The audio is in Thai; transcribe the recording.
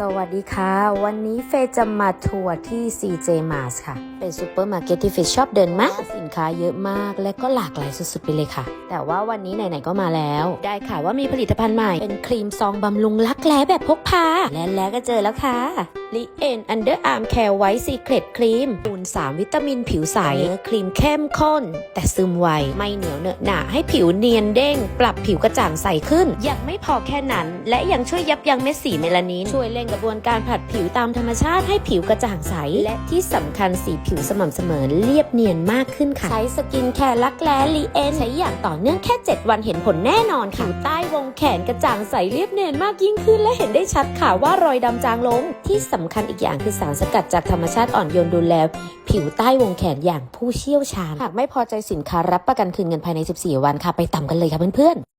สวัสดีค่ะ วันนี้เฟย์จะมาทัวร์ที่ CJ Mars ค่ะ เป็นซูเปอร์มาร์เก็ตที่เฟย์ชอบเดินมาก สินค้าเยอะมากและก็หลากหลายสุดๆไปเลยค่ะ แต่ว่าวันนี้ไหนๆก็มาแล้ว ได้ค่ะว่ามีผลิตภัณฑ์ใหม่ เป็นครีมซองบำรุงรักแร้แบบพกพา และแล้วก็เจอแล้วค่ะลิเอ็นอันเดอร์อาร์มแคร์ไวท์ซีเครตครีมปูน 3 วิตามินผิวใสเนื้อครีมเข้มข้น แต่ซึมไว ไม่เหนียวเหนอะหนะให้ผิวเนียนเด้ง ปรับผิวกระจ่างใสขึ้น ยังไม่พอแค่นั้น และยังช่วยยับยั้งเม็ดสีเมลานิน ช่วยเร่งกระบวนการผัดผิวตามธรรมชาติให้ผิวกระจ่างใส และที่สำคัญสีผิวสม่ำเสมอเรียบเนียนมากขึ้นค่ะ ใช้สกินแคร์ลักแร้ลีเอ็นใช้อย่างต่อเนื่องแค่ 7 วันเห็นผลแน่นอนค่ะผิวใต้วงแขนกระจ่างใสเรียบเนียนมากยิ่งขึ้น และเห็นได้ชัดค่ะว่ารอยดำจางลง ที่สำคัญอีกอย่างคือสารสกัดจากธรรมชาติอ่อนโยนดูแล ผิวใต้วงแขนอย่างผู้เชี่ยวชาญ หากไม่พอใจสินค้ารับประกันคืนเงินภายใน 14 วันค่ะ ไปต่ำกันเลยค่ะเพื่อนๆ